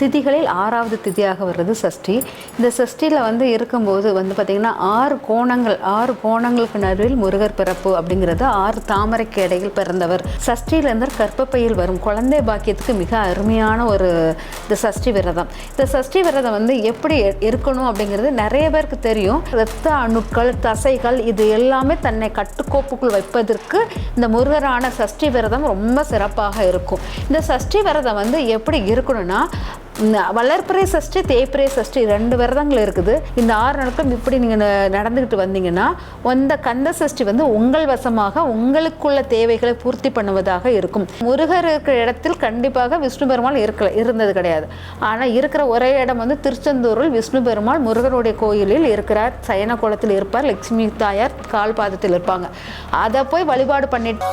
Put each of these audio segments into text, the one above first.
திதிகளில் ஆறாவது திதியாக வர்றது சஷ்டி. இந்த சஷ்டியில் வந்து இருக்கும்போது வந்து பார்த்திங்கன்னா ஆறு கோணங்கள் ஆறு கோணங்களுக்கு நடுவில் முருகர் பிறப்பு அப்படிங்கிறது ஆறு தாமரைக்கு இடையில் பிறந்தவர். சஷ்டியிலேருந்து கர்ப்பப்பையில் வரும் குழந்தை பாக்கியத்துக்கு மிக அருமையான ஒரு இந்த சஷ்டி விரதம். இந்த சஷ்டி விரதம் வந்து எப்படி இருக்கணும் அப்படிங்கிறது நிறைய பேருக்கு தெரியும். இரத்த அணுக்கள் தசைகள் இது எல்லாமே தன்னை கட்டுக்கோப்புக்குள் வைப்பதற்கு இந்த முருகரான சஷ்டி விரதம் ரொம்ப சிறப்பாக இருக்கும். இந்த சஷ்டி விரதம் வந்து எப்படி இருக்கணும்னா வளர்ப்பிறை சஷ்டி தேய்பிறை சஷ்டி ரெண்டு விரதங்கள் இருக்குது. இந்த ஆறு நாட்கள் இப்படி நீங்கள் நடந்துக்கிட்டு வந்தீங்கன்னா அந்த கந்த சஷ்டி வந்து உங்கள் வசமாக உங்களுக்குள்ள தேவைகளை பூர்த்தி பண்ணுவதாக இருக்கும். முருகர் இருக்கிற இடத்தில் கண்டிப்பாக விஷ்ணு பெருமாள் இருக்கல இருந்தது கிடையாது. ஆனால் இருக்கிற ஒரே இடம் வந்து திருச்செந்தூரில் விஷ்ணு பெருமாள் முருகருடைய கோயிலில் இருக்கிறார். சயன குளத்தில் இருப்பார் லட்சுமி தாயார் கால் பாதத்தில் இருப்பாங்க. அதை போய் வழிபாடு பண்ணிட்டு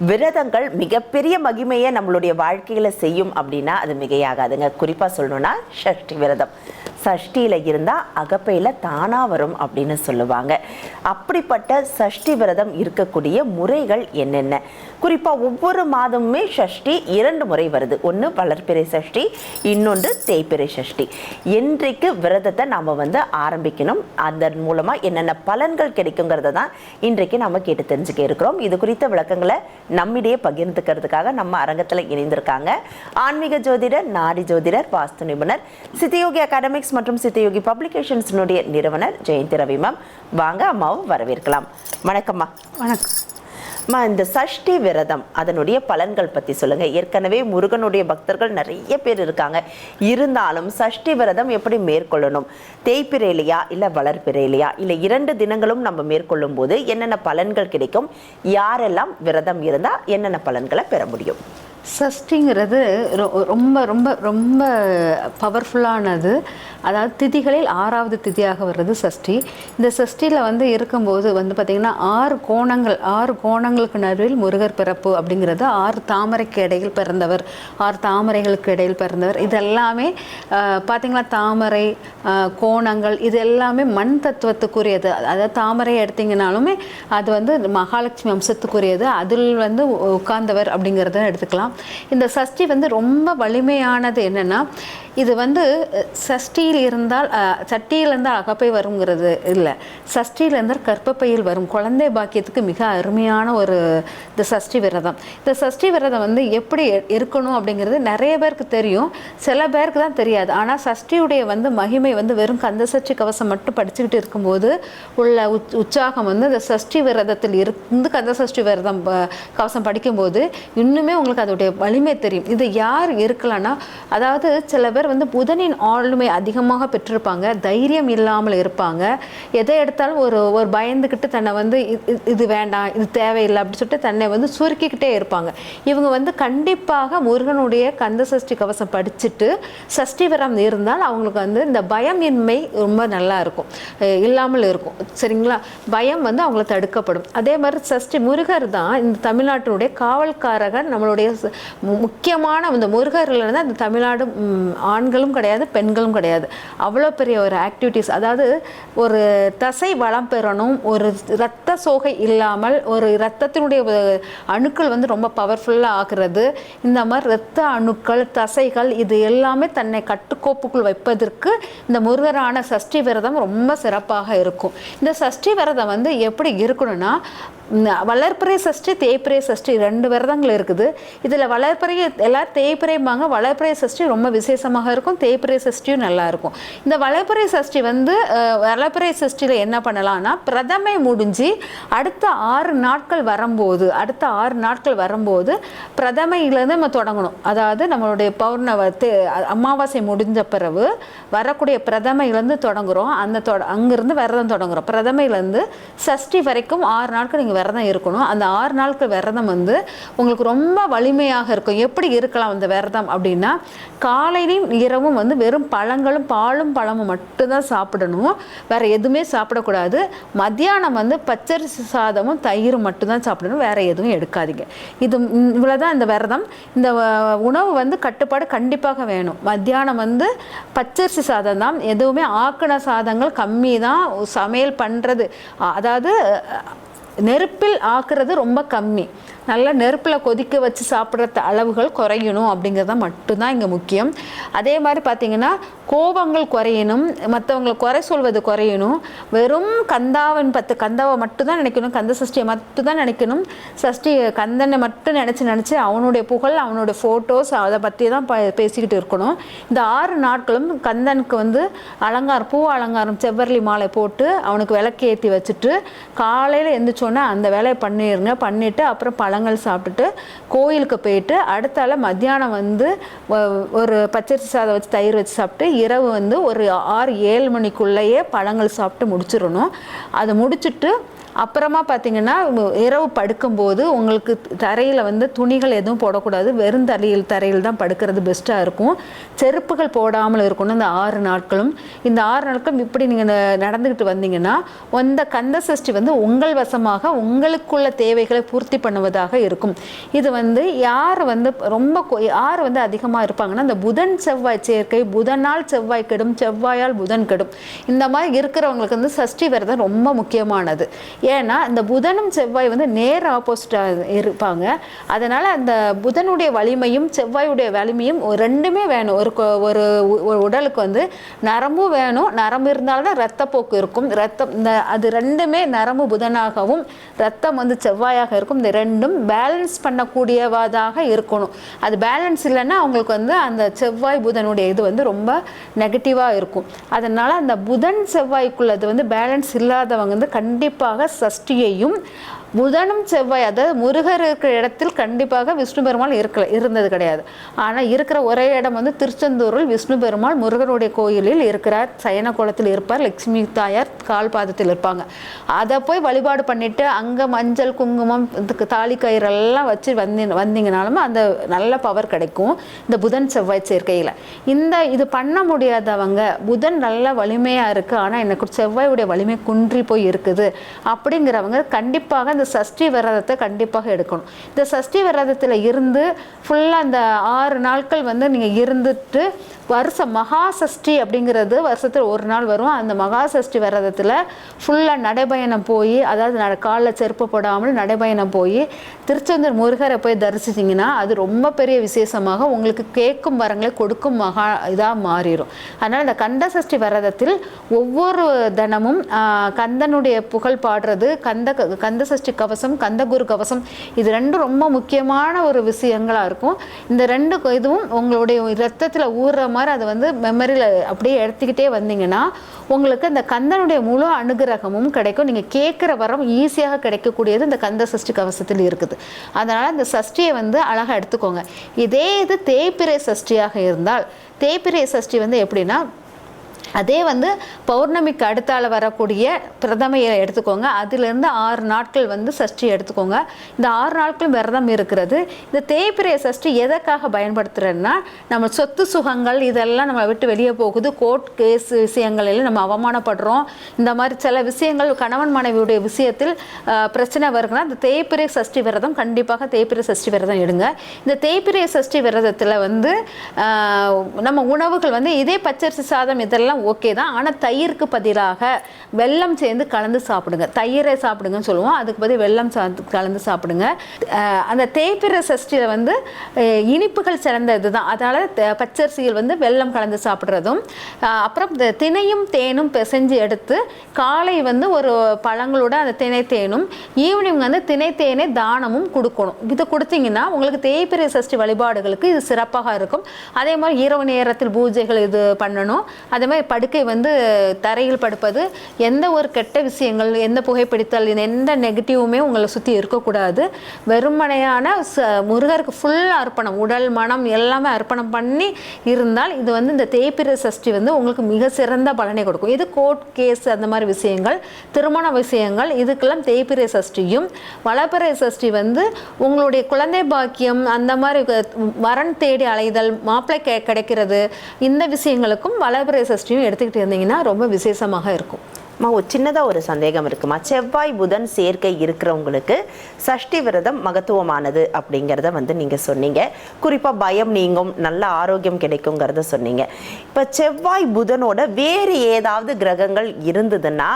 விரதங்கள் மிகப்பெரிய மகிமையை நம்மளுடைய வாழ்க்கையில் செய்யும் அப்படின்னா அது மிகையாகாதுங்க. குறிப்பாக சொல்லணும்னா ஷஷ்டி விரதம். சஷ்டியில் இருந்தால் அகப்பையில் தானாக வரும் அப்படின்னு சொல்லுவாங்க. அப்படிப்பட்ட சஷ்டி விரதம் இருக்கக்கூடிய முறைகள் என்னென்ன? குறிப்பாக ஒவ்வொரு மாதமுமே சஷ்டி இரண்டு முறை வருது. ஒன்று வளர்ப்பிறை சஷ்டி இன்னொன்று தேய்பிறை சஷ்டி என்றைக்கு விரதத்தை நம்ம வந்து ஆரம்பிக்கணும் அதன் மூலமாக என்னென்ன பலன்கள் கிடைக்குங்கிறத தான் இன்றைக்கு நம்ம கேட்டு தெரிஞ்சுக்க இருக்கிறோம். இது குறித்த விளக்கங்களை நம்மிடையே பகிர்ந்துக்கிறதுக்காக நம்ம அரங்கத்தில் இணைந்திருக்காங்க. ஆன்மீக ஜோதிடர் நாடி ஜோதிடர் வாஸ்து நிபுணர் சித்தயோகி அகாடமிக்ஸ் மற்றும் சித்தயோகி பப்ளிகேஷன்ஸினுடைய நிறுவனர் ஜெயந்தி ரவி மேம் வாங்க அம்மாவும் வரவேற்கலாம். வணக்கம்மா. வணக்கம். அம்மா இந்த சஷ்டி விரதம் அதனுடைய பலன்கள் பத்தி சொல்லுங்க. ஏற்கனவே முருகனுடைய பக்தர்கள் நிறைய பேர் இருக்காங்க. இருந்தாலும் சஷ்டி விரதம் எப்படி மேற்கொள்ளணும்? தேய்பிரையிலையா இல்ல வளர்ப்பிறையிலையா இல்ல இரண்டு தினங்களும் நம்ம மேற்கொள்ளும் போது என்னென்ன பலன்கள் கிடைக்கும்? யாரெல்லாம் விரதம் இருந்தா என்னென்ன பலன்களை பெற முடியும்? சஷ்டிங்கிறது ரொ- ரொம்ப ரொம்ப ரொம்ப பவர்ஃபுல்லானது அதாவது திதிகளில் ஆறாவது திதியாக வர்றது சஷ்டி. இந்த சஷ்டியில் வந்து இருக்கும்போது வந்து பார்த்திங்கன்னா ஆறு கோணங்கள் ஆறு கோணங்களுக்கு நடுவில் முருகர் பிறப்பு அப்படிங்கிறது ஆறு தாமரைக்கு இடையில் பிறந்தவர் ஆறு தாமரைகளுக்கு இடையில் பிறந்தவர். இதெல்லாமே பார்த்திங்கனா தாமரை கோணங்கள் இது எல்லாமே மண் தத்துவத்துக்குரியது. அதாவது தாமரை எடுத்திங்கனாலுமே அது வந்து மகாலட்சுமி அம்சத்துக்குரியது அதில் வந்து உட்கார்ந்தவர் அப்படிங்கிறத எடுத்துக்கலாம். இந்த சஷ்டி வந்து ரொம்ப வலிமையானது என்னன்னா இது வந்து சஷ்டியில் இருந்தால் சட்டியிலேருந்து அகப்பை வருங்கிறது இல்லை. சஷ்டியில் இருந்தால் கர்ப்பப்பையில் வரும். குழந்தை பாக்கியத்துக்கு மிக அருமையான ஒரு இந்த சஷ்டி விரதம். இந்த சஷ்டி விரதம் வந்து எப்படி இருக்கணும் அப்படிங்கிறது நிறைய பேருக்கு தெரியும். சில பேருக்கு தான் தெரியாது. ஆனால் சஷ்டியுடைய வந்து மகிமை வந்து வெறும் கந்த சஷ்டி கவசம் மட்டும் படிச்சுக்கிட்டு இருக்கும்போது உள்ள உற்சாகம் வந்து இந்த சஷ்டி விரதத்தில் இருந்து கந்த சஷ்டி விரதம் ப- கவசம் படிக்கும்போது இன்னுமே உங்களுக்கு அதோடைய வலிமை தெரியும். இது யார் இருக்கலாம்னா அதாவது சில பேர் வந்து புதனின் ஆளுமை அதிகமாக பெற்றிருப்பாங்க தைரியம் இல்லாமல் இருப்பாங்க. எதை எடுத்தாலும் ஒரு ஒரு பயந்துக்கிட்டு தன்னை வந்து இது வேண்டாம் இது தேவையில்லை அப்படின்னு சொல்லிட்டு தன்னை வந்து சுருக்கிக்கிட்டே இருப்பாங்க. இவங்க வந்து கண்டிப்பாக முருகனுடைய கந்த சஷ்டி கவசம் படிச்சுட்டு சஷ்டி விரம் இருந்தால் அவங்களுக்கு வந்து இந்த பயமின்மை ரொம்ப நல்லா இருக்கும். இல்லாமல் இருக்கும். சரிங்களா? பயம் வந்து அவங்கள தடுக்கப்படும். அதே மாதிரி சஷ்டி முருகர் தான் இந்த தமிழ்நாட்டினுடைய காவல்காரகர் நம்மளுடைய முக்கியமான இந்த முருகர்ல இருந்து அந்த தமிழ்நாடு ஆண்களும் கிடையாது பெண்களும் கிடையாது. அவ்வளோ பெரிய ஒரு ஆக்டிவிட்டீஸ் அதாவது ஒரு தசை வளம் பெறணும் ஒரு இரத்த சோகை இல்லாமல் ஒரு இரத்தத்தினுடைய அணுக்கள் வந்து ரொம்ப பவர்ஃபுல்லாக ஆகிறது. இந்த மாதிரி இரத்த அணுக்கள் தசைகள் இது எல்லாமே தன்னை கட்டுக்கோப்புக்குள் வைப்பதற்கு இந்த முருகரான சஷ்டி விரதம் ரொம்ப சிறப்பாக இருக்கும். இந்த சஷ்டி விரதம் வந்து எப்படி இருக்கணும்னா வளர்ப்பறை சஷ்டி தேய்பிறை சஷ்டி ரெண்டு விரதங்கள் இருக்குது. இதில் வளர்ப்பிறை எல்லோரும் தேய்பிறைம்பாங்க வளர்ப்பறை சஷ்டி ரொம்ப விசேஷமாக இருக்கும். தேய்பிறை சஷ்டியும் நல்லா இருக்கும். இந்த வளர்ப்பறை சஷ்டி வந்து வளர்ப்பறை சஷ்டியில் என்ன பண்ணலாம்னா பிரதமை முடிஞ்சு அடுத்த ஆறு நாட்கள் வரும்போது அடுத்த ஆறு நாட்கள் வரும்போது பிரதமையிலேருந்து நம்ம தொடங்கணும். அதாவது நம்மளுடைய பௌர்ணவ தே- அமாவாசை முடிஞ்ச பிறகு வரக்கூடிய பிரதமையிலேருந்து தொடங்குகிறோம் அந்த தொட அங்கேருந்து விரதம் தொடங்குகிறோம் பிரதமையிலேருந்து சஷ்டி வரைக்கும் ஆறு நாட்கள் நீங்கள் விரதம் இருக்கணும். அந்த ஆறு நாட்கள் விரதம் வந்து உங்களுக்கு ரொம்ப வலிமையாக இருக்கும். எப்படி இருக்கலாம் அந்த விரதம் அப்படின்னா காலையிலும் இரவும் வந்து வெறும் பழங்களும் பாலும் பழமும் மட்டும்தான் சாப்பிடணும். வேறு எதுவுமே சாப்பிடக்கூடாது. மத்தியானம் வந்து பச்சரிசி சாதமும் தயிரும் மட்டும்தான் சாப்பிடணும். வேறு எதுவும் எடுக்காதீங்க. இது இவ்வளோதான் இந்த விரதம். இந்த உணவு வந்து கட்டுப்பாடு கண்டிப்பாக வேணும். மத்தியானம் வந்து பச்சரிசி சாதம் தான். எதுவுமே ஆக்கின சாதங்கள் கம்மி தான் சமையல் பண்ணுறது அதாவது நெருப்பில் ஆக்குறது ரொம்ப கம்மி. நல்லா நெருப்பில் கொதிக்க வச்சு சாப்பிட்ற அளவுகள் குறையணும் அப்படிங்கிறது மட்டும்தான் இங்கே முக்கியம். அதே மாதிரி பார்த்தீங்கன்னா கோபங்கள் குறையணும் மற்றவங்களை குறை சொல்வது குறையணும் வெறும் கந்தாவின் பத்து கந்தாவை மட்டும்தான் நினைக்கணும் கந்த சஷ்டியை மட்டும்தான் நினைக்கணும். சஷ்டி கந்தனை மட்டும் நினச்சி நினச்சி அவனுடைய புகழ் அவனுடைய ஃபோட்டோஸ் அதை பற்றி தான் ப பேசிக்கிட்டு இருக்கணும். இந்த ஆறு நாட்களும் கந்தனுக்கு வந்து அலங்காரம் பூ அலங்காரம் செவ்வரளி மாலை போட்டு அவனுக்கு விளக்கு ஏற்றி வச்சுட்டு காலையில் எந்திரிச்சோன்னே அந்த வேலையை பண்ணிடுங்க பண்ணிவிட்டு அப்புறம் பல பழங்கள் சாப்பிட்டுட்டு கோயிலுக்கு போயிட்டு அடுத்தால மத்தியானம் வந்து ஒரு பச்சரிசி சாதம் வச்சு தயிர் வச்சு சாப்பிட்டு இரவு வந்து ஒரு ஆறு ஏழு மணிக்குள்ளேயே பழங்கள் சாப்பிட்டு முடிச்சிடணும். அதை முடிச்சுட்டு அப்புறமா பார்த்தீங்கன்னா இரவு படுக்கும்போது உங்களுக்கு தரையில் வந்து துணிகள் எதுவும் போடக்கூடாது. வெறும் தரையில் தரையில் தான் படுக்கிறது பெஸ்ட்டாக இருக்கும். செருப்புகள் போடாமல் இருக்கணும் இந்த ஆறு நாட்களும். இந்த ஆறு நாட்களும் இப்படி நீங்கள் நடந்துக்கிட்டு வந்தீங்கன்னா அந்த கந்த சஷ்டி வந்து உங்கள் வசமாக உங்களுக்குள்ள தேவைகளை பூர்த்தி பண்ணுவதாக இருக்கும். இது வந்து யார் வந்து ரொம்ப கொ- யார் வந்து அதிகமாக இருப்பாங்கன்னா இந்த புதன் செவ்வாய் சேர்க்கை புதனால் செவ்வாய் கெடும் செவ்வாயால் புதன் கெடும். இந்த மாதிரி இருக்கிறவங்களுக்கு வந்து சஷ்டி விரதம் ரொம்ப முக்கியமானது. ஏன்னா இந்த புதனும் செவ்வாய் வந்து நேர் ஆப்போசிட்டாக இருப்பாங்க. அதனால் அந்த புதனுடைய வலிமையும் செவ்வாயுடைய வலிமையும் ரெண்டுமே வேணும். ஒரு ஒரு உடலுக்கு வந்து நரம்பும் வேணும். நரம்பு இருந்தால்தான் ரத்தப்போக்கு இருக்கும். ரத்தம் இந்த அது ரெண்டுமே நரம்பு புதனாகவும் ரத்தம் வந்து செவ்வாயாக இருக்கும். இந்த ரெண்டும் பேலன்ஸ் பண்ணக்கூடியவாதாக இருக்கணும். அது பேலன்ஸ் இல்லைன்னா அவங்களுக்கு வந்து அந்த செவ்வாய் புதனுடைய இது வந்து ரொம்ப நெகட்டிவாக இருக்கும். அதனால் அந்த புதன் செவ்வாய்க்குள்ளது வந்து பேலன்ஸ் இல்லாதவங்க வந்து கண்டிப்பாக சஷ்டியையும் புதனும் செவ்வாய் அதாவது முருகர் இருக்கிற இடத்தில் கண்டிப்பாக விஷ்ணு பெருமாள் இருக்கல இருந்தது கிடையாது. ஆனால் இருக்கிற ஒரே இடம் வந்து திருச்செந்தூரில் விஷ்ணு பெருமாள் முருகனுடைய கோயிலில் இருக்கிறார். சயன கோலத்தில் இருப்பார் லட்சுமி தாயார் கால் பாதத்தில் இருப்பாங்க. அதை போய் வழிபாடு பண்ணிட்டு அங்கே மஞ்சள் குங்குமம் இதுக்கு தாலி கயிறெல்லாம் வச்சு வந்தி வந்தீங்கனாலும் அந்த நல்ல பவர் கிடைக்கும் இந்த புதன் செவ்வாய் சேர்க்கையில். இந்த இது பண்ண முடியாதவங்க புதன் நல்ல வலிமையாக இருக்குது ஆனால் எனக்கு செவ்வாயுடைய வலிமை குன்றி போய் இருக்குது அப்படிங்கிறவங்க கண்டிப்பாக இந்த சஷ்டி விரதத்தை கண்டிப்பாக எடுக்கணும். இந்த சஷ்டி விரதத்தில் இருந்து ஃபுல்லாக அந்த ஆறு நாட்கள் வந்து நீங்கள் இருந்துட்டு வருஷம் மகா சஷ்டி அப்படிங்கிறது வருஷத்தில் ஒரு நாள் வரும். அந்த மகா சஷ்டி விரதத்தில் ஃபுல்லாக நடைபயணம் போய் அதாவது நட காலில் செருப்பு போடாமல் நடைபயணம் போய் திருச்செந்தூர் முருகரை போய் தரிசிச்சிங்கன்னா அது ரொம்ப பெரிய விசேஷமாக உங்களுக்கு கேட்கும் வரங்களை கொடுக்கும் மகா இதாக மாறிடும் அதனால் இந்த கந்த சஷ்டி விரதத்தில் ஒவ்வொரு தினமும் கந்தனுடைய புகழ் பாடுறது கந்த கந்த சஷ்டி கவசம் கந்தகுரு கவசம் இது ரெண்டும் ரொம்ப முக்கியமான ஒரு விஷயங்களாக இருக்கும். இந்த ரெண்டு இதுவும் உங்களுடைய ரத்தத்தில் ஊறுற மாதிரி அதை வந்து மெமரியில் அப்படியே எடுத்துக்கிட்டே வந்தீங்கன்னா உங்களுக்கு இந்த கந்தனுடைய முழு அனுகிரகமும் கிடைக்கும். நீங்கள் கேட்குற வரம் ஈஸியாக கிடைக்கக்கூடியது இந்த கந்த சஷ்டி கவசத்தில் இருக்குது. அதனால் இந்த சஷ்டியை வந்து அழகாக எடுத்துக்கோங்க. இதே இது தேய்பிரை சஷ்டியாக இருந்தால் தேய்பிரை சஷ்டி வந்து எப்படின்னா அதே வந்து பௌர்ணமிக்கு அடுத்தால வரக்கூடிய பிரதமையை எடுத்துக்கோங்க. அதிலிருந்து ஆறு நாட்கள் வந்து சஷ்டி எடுத்துக்கோங்க. இந்த ஆறு நாட்கள் விரதம் இருக்கிறது. இந்த தேய்பிரைய சஷ்டி எதற்காக பயன்படுத்துறதுன்னா நம்ம சொத்து சுகங்கள் இதெல்லாம் நம்ம விட்டு வெளியே போகுது. கோர்ட் கேஸ் விஷயங்களில் நம்ம அவமானப்படுறோம். இந்த மாதிரி சில விஷயங்கள் கணவன் மனைவியுடைய விஷயத்தில் பிரச்சனை வருதுன்னா இந்த தேய்பிரை சஷ்டி விரதம் கண்டிப்பாக தேய்பிரை சஷ்டி விரதம் எடுங்க. இந்த தேய்பிரை சஷ்டி விரதத்தில் வந்து நம்ம உணவுகள் வந்து இதே பச்சரிசி சாதம் இதெல்லாம் ஓகே தான். ஆனால் தயிருக்கு பதிலாக வெல்லம் சேர்ந்து கலந்து சாப்பிடுங்க. தயிரை சாப்பிடுங்கன்னு சொல்லுவோம். அதுக்கு பதில் வெல்லம் சார்ந்து கலந்து சாப்பிடுங்க. அந்த தேய்பிர சஷ்டியில் வந்து இனிப்புகள் சிறந்த இதுதான். அதனால் த- பச்சரிசியில் வந்து வெல்லம் கலந்து சாப்பிட்றதும் அப்புறம் இந்த தினையும் தேனும் பிசைஞ்சு எடுத்து காலை வந்து ஒரு பழங்களோட அந்த திணை தேனும் ஈவினிங் வந்து திணை தேனை தானமும் கொடுக்கணும். இதை கொடுத்தீங்கன்னா உங்களுக்கு தேய்பிறை சஷ்டி வழிபாடுகளுக்கு இது சிறப்பாக இருக்கும். அதே மாதிரி இரவு நேரத்தில் பூஜைகள் இது பண்ணணும். அதே மாதிரி படுக்கை வந்து தரையில் படுப்பது எந்த ஒரு கெட்ட விஷயங்கள் எந்த புகைப்பிடித்தல் எந்த நெகட்டிவுமே உங்களை சுற்றி இருக்கக்கூடாது. வெறுமனையான ச- முருகருக்கு ஃபுல் அர்ப்பணம் உடல் மனம் எல்லாமே அர்ப்பணம் பண்ணி இருந்தால் இது வந்து இந்த தேய்பிர சஷ்டி வந்து உங்களுக்கு மிக சிறந்த பலனை கொடுக்கும். இது கோர்ட் கேஸ் அந்த மாதிரி விஷயங்கள் திருமண விஷயங்கள் இதுக்கெல்லாம் தேய்பிறை சஷ்டியும் வளப்பிறை சஷ்டி வந்து உங்களுடைய குழந்தை பாக்கியம் அந்த மாதிரி வரன் தேடி அலைதல் மாப்பிள்ளை கெ கிடைக்கிறது இந்த விஷயங்களுக்கும் வளப்பிறை சஷ்டியும் எடுத்துக்கிட்டு இருந்தீங்கன்னா ரொம்ப விசேஷமாக இருக்கும். அம்மா ஒரு சின்னதாக ஒரு சந்தேகம் இருக்குமா செவ்வாய் புதன் சேர்க்கை இருக்கிறவங்களுக்கு சஷ்டி விரதம் மகத்துவமானது அப்படிங்கிறத வந்து நீங்கள் சொன்னீங்க. குறிப்பாக பயம் நீங்கும் நல்ல ஆரோக்கியம் கிடைக்குங்கிறத சொன்னீங்க. இப்போ செவ்வாய் புதனோட வேறு ஏதாவது கிரகங்கள் இருந்ததுன்னா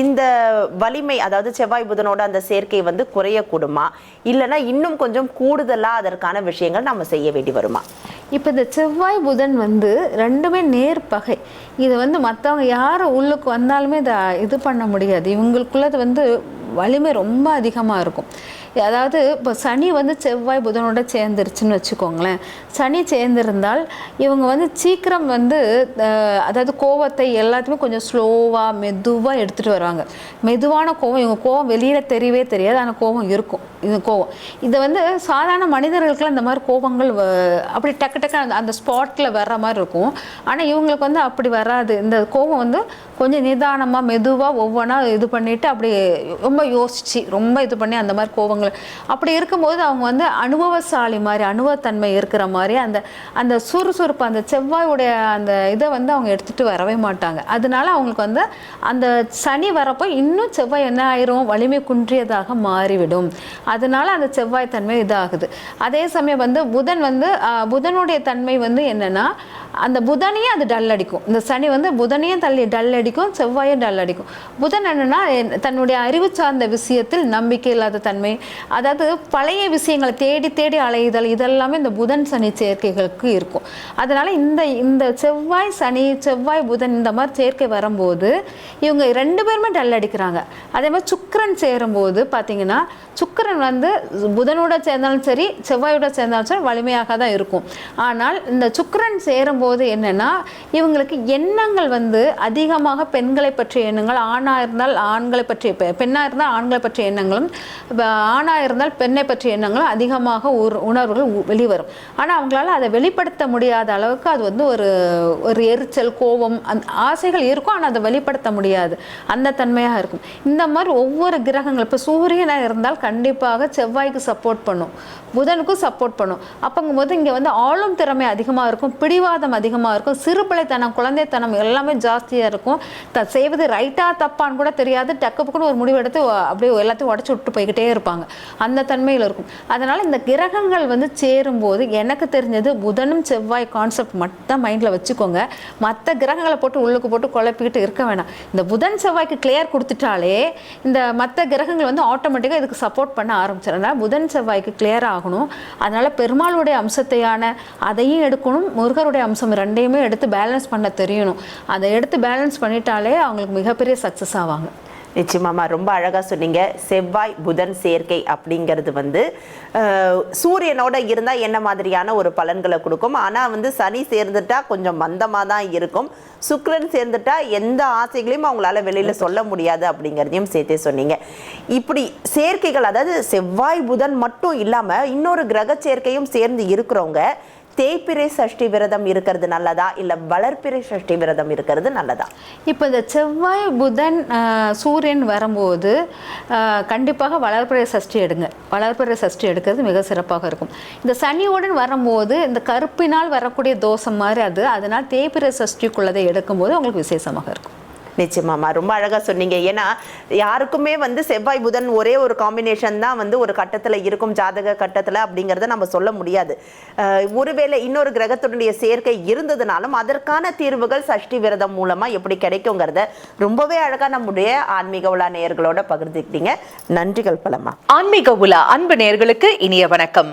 இந்த வலிமை அதாவது செவ்வாய் புதனோட அந்த சேர்க்கை வந்து குறையக்கூடுமா? இல்லைன்னா இன்னும் கொஞ்சம் கூடுதலாக அதற்கான விஷயங்கள் நம்ம செய்ய வேண்டி வருமா? இப்போ இந்த செவ்வாய் புதன் வந்து ரெண்டுமே நேர் பகை இது வந்து மற்றவங்க யார் உள்ளுக்கு வந்தாலுமே இதை இது பண்ண முடியாது. இவங்களுக்குள்ளது வந்து வலிமை ரொம்ப அதிகமாக இருக்கும். அதாவது இப்போ சனி வந்து செவ்வாய் புதனோட சேர்ந்துருச்சுன்னு வச்சுக்கோங்களேன். சனி சேர்ந்திருந்தால் இவங்க வந்து சீக்கிரம் வந்து அதாவது கோவத்தை எல்லாத்தையுமே கொஞ்சம் ஸ்லோவாக மெதுவாக எடுத்துகிட்டு வருவாங்க மெதுவான கோவம் இவங்க கோவம் வெளியில் தெரியவே தெரியாது ஆனால் கோவம் இருக்கும். இது கோவம். இது வந்து சாதாரண மனிதர்களுக்குலாம் இந்த மாதிரி கோபங்கள் வ- அப்படி டக்கு டக்கு அந்த அந்த ஸ்பாட்டில் வர்ற மாதிரி இருக்கும். ஆனால் இவங்களுக்கு வந்து அப்படி வராது. இந்த கோபம் வந்து கொஞ்சம் நிதானமாக மெதுவாக ஒவ்வொன்றா இது பண்ணிவிட்டு அப்படி ரொம்ப யோசிச்சு ரொம்ப இது பண்ணி அந்த மாதிரி கோபங்கள். அப்படி இருக்கும்போது அவங்க வந்து அனுபவசாலி மாதிரி அனுபவத்தன்மை இருக்கிற மாதிரி அந்த அந்த சுறுசுறுப்பு அந்த செவ்வாயுடைய அந்த இதை வந்து அவங்க எடுத்துகிட்டு வரவே மாட்டாங்க. அதனால அவங்களுக்கு வந்து அந்த சனி வரப்போ இன்னும் செவ்வாய் என்ன ஆயிரும்? வலிமை குன்றியதாக மாறிவிடும். அதனால அந்த செவ்வாய் தன்மை இதாகுது. அதே சமயம் வந்து புதன் வந்து புதனுடைய தன்மை வந்து என்னன்னா அந்த புதனையும் அது டல் அடிக்கும். இந்த சனி வந்து புதனையும் தள்ளி டல் அடிக்கும் செவ்வாயும் டல் அடிக்கும். புதன் என்னன்னா தன்னுடைய அறிவு சார்ந்த விஷயத்தில் நம்பிக்கை இல்லாத தன்மை. அதாவது பழைய விஷயங்களை தேடி தேடி அலையுதல் இதெல்லாமே இந்த புதன் சனி சேர்க்கைகளுக்கு இருக்கும். அதனால இந்த இந்த செவ்வாய் சனி செவ்வாய் புதன் இந்த மாதிரி சேர்க்கை வரும்போது இவங்க ரெண்டு பேருமே டல் அடிக்கிறாங்க அதே மாதிரி சுக்கரன் சேரும்போது பார்த்தீங்கன்னா சுக்கரன் வந்து புதனோட சேர்ந்தாலும் சரி செவ்வாயோட சேர்ந்தாலும் சரி வலிமையாக தான் இருக்கும். ஆனால் இந்த சுக்கரன் சேரும்போது என்னென்னா இவங்களுக்கு எண்ணங்கள் வந்து அதிகமாக பெண்களை பற்றிய எண்ணங்கள் ஆணாக இருந்தால் ஆண்களை பற்றிய பெண்ணாக இருந்தால் ஆண்களை பற்றிய எண்ணங்களும் ஆணாக இருந்தால் பெண்ணை பற்றிய எண்ணங்களும் அதிகமாக உர்- உணர்வுகள் வெளிவரும். ஆனால் அவங்களால அதை வெளிப்படுத்த முடியாத அளவுக்கு அது வந்து ஒரு ஒரு எரிச்சல் கோபம் அந்த ஆசைகள் இருக்கும். ஆனால் அதை வெளிப்படுத்த முடியாது. அந்த தன்மையாக இருக்கும். இந்த மாதிரி ஒவ்வொரு கிரகங்கள் இப்போ சூரியனாக இருந்தால் கண்டிப்பாக செவ்வாய்க்கு சப்போர்ட் பண்ணும். புதனுக்கும் சப்போர்ட் பண்ணும். அப்பங்கும்போது இங்கே வந்து ஆளும் திறமை அதிகமாக இருக்கும் பிடிவாதம் அதிகமாக இருக்கும் சிறுபிள்ளைத்தனம் குழந்தைத்தனம் எல்லாமே ஜாஸ்தியாக இருக்கும். த செய்வது ரைட்டாக தப்பான்னு கூட தெரியாது. டக்கு ஒரு முடிவு எடுத்து அப்படியே எல்லாத்தையும் உடச்சி விட்டு போய்கிட்டே இருப்பாங்க. அந்த தன்மையில் இருக்கும். அதனால் இந்த கிரகங்கள் வந்து சேரும்போது எனக்கு தெரிஞ்சது புதனும் செவ்வாய் கான்செப்ட் மட்டும் மைண்டில் வச்சுக்கோங்க. மற்ற கிரகங்களை போட்டு உள்ளுக்கு போட்டு குழப்பிக்கிட்டு இருக்க வேணாம். இந்த புதன் செவ்வாய்க்கு கிளியர் கொடுத்துட்டாலே இந்த மற்ற கிரகங்கள் வந்து ஆட்டோமேட்டிக்காக இதுக்கு சப்போர்ட் பண்ண ஆரம்பிச்சிடலாம் புதன் செவ்வாய்க்கு கிளியர் ஆகணும். அதனால பெருமாளுடைய அம்சத்தையான அதையும் எடுக்கணும் முருகருடைய அம்சம் ரெண்டையுமே எடுத்து பேலன்ஸ் பண்ண தெரியணும். அதை எடுத்து பேலன்ஸ் பண்ணிட்டாலே அவங்களுக்கு மிகப்பெரிய சக்ஸஸ் ஆவாங்க. நிச்சயமாம்மா ரொம்ப அழகாக சொன்னீங்க. செவ்வாய் புதன் சேர்க்கை அப்படிங்கிறது வந்து சூரியனோட இருந்தால் என்ன மாதிரியான ஒரு பலன்களை கொடுக்கும்? ஆனால் வந்து சனி சேர்ந்துட்டா கொஞ்சம் மந்தமாக தான் இருக்கும். சுக்கிரன் சேர்ந்துட்டா எந்த ஆசைகளையும் அவங்களால வெளியில் சொல்ல முடியாது அப்படிங்கிறதையும் சேர்த்தே சொன்னீங்க. இப்படி சேர்க்கைகள் அதாவது செவ்வாய் புதன் மட்டும் இல்லாமல் இன்னொரு கிரக சேர்க்கையும் சேர்ந்து இருக்கிறவங்க தேய்பிறை சஷ்டி விரதம் இருக்கிறது நல்லதா? இல்லை வளர்ப்பிறை சஷ்டி விரதம் இருக்கிறது நல்லதா? இப்போ இந்த செவ்வாய் புதன் சூரியன் வரும்போது கண்டிப்பாக வளர்ப்பிறை சஷ்டி எடுங்க. வளர்பிறை சஷ்டி எடுக்கிறது மிக சிறப்பாக இருக்கும். இந்த சனியுடன் வரும்போது இந்த கருப்பினால் வரக்கூடிய தோஷம் மாதிரி அது. அதனால் தேய்பிறை சஷ்டிக்குள்ளதை எடுக்கும்போது உங்களுக்கு விசேஷமாக இருக்கும். நிச்சயமாம்மா ரொம்ப அழகாக சொன்னீங்க. ஏன்னா யாருக்குமே வந்து செவ்வாய் புதன் ஒரே ஒரு காம்பினேஷன் தான் வந்து ஒரு கட்டத்தில் இருக்கும் ஜாதக கட்டத்தில் அப்படிங்கிறத நம்ம சொல்ல முடியாது. ஒருவேளை இன்னொரு கிரகத்தினுடைய சேர்க்கை இருந்ததுனாலும் அதற்கான தீர்வுகள் சஷ்டி விரதம் மூலமாக எப்படி கிடைக்குங்கிறத ரொம்பவே அழகாக நம்முடைய ஆன்மீக உலா நேயர்களோட பகிர்ந்துக்கிட்டீங்க. நன்றிகள் பலமா. ஆன்மீக உலா அன்பு நேயர்களுக்கு இனிய வணக்கம்.